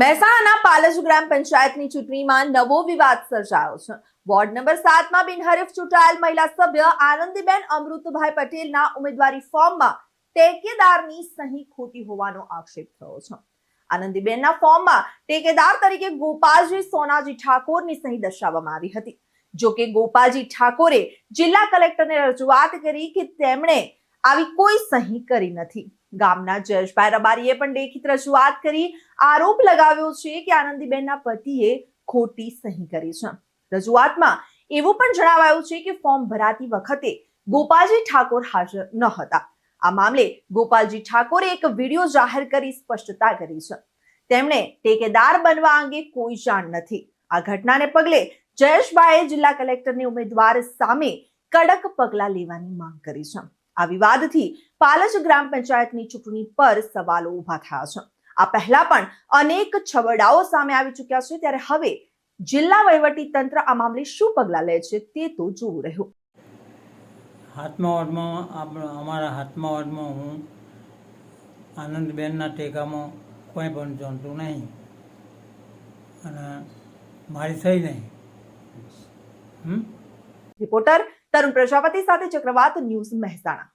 મહેસાણાના પાલજ ગ્રામ પંચાયતની ચૂંટણીમાં નવો વિવાદ સર્જાયો છે. વોર્ડ નંબર સાતમાં બિનહરીફ ચૂંટાયેલ મહિલા સભ્ય આનંદીબેન અમૃતભાઈ પટેલના ઉમેદવારી ફોર્મમાં ટેકેદારની સહી ખોટી હોવાનો આક્ષેપ થયો છે. આનંદીબેનના ફોર્મમાં ટેકેદાર તરીકે ગોપાલજી સોનાજી ઠાકોરની સહી દર્શાવવામાં આવી હતી. જો કે ગોપાલજી ઠાકોરે જિલ્લા કલેક્ટરને રજૂઆત કરી કે તેમણે આવી કોઈ સહી કરી નથી. ગામના જયેશભાઈ રબારીએ પણ લેખિત રજૂઆત કરી. આરોપ લગાવ્યો છે કે આનંદીબેનના પતિએ ખોટી સહી કરી છે. રજૂઆતમાં એવું પણ જણાવાયું છે કે ફોર્મ ભરાતી વખતે ગોપાલજી ઠાકોર હાજર ન હતા. આ મામલે ગોપાલજી ઠાકોરે એક વીડિયો જાહેર કરી સ્પષ્ટતા કરી છે. તેમણે ટેકેદાર બનવા અંગે કોઈ જાણ નથી. આ ઘટનાને પગલે જયેશભાઈએ જિલ્લા કલેક્ટરની ઉમેદવાર સામે કડક પગલાં લેવાની માંગ કરી છે. આ વિવાદથી પાલજ ગ્રામ પંચાયતની ચૂંટણી પર સવાલો ઊભા થયા છે. આ પહેલા પણ અનેક છબડાઓ સામે આવી ચૂક્યા છે, ત્યારે હવે જિલ્લા વહીવટી તંત્ર આ મામલે શું પગલાં લે છે તે તો જોવું રહ્યું. હાથમાં આપણા અમારા હાથમાં વોર્ડમાં હું આનંદબેનના ટેકામાં કોઈ પણ જાણતું નહીં. અને મારી થઈ નહીં. હમ? રિપોર્ટર તરુણ પ્રજાપતિ સાથે ચક્રવાત ન્યૂઝ મહેસાણા.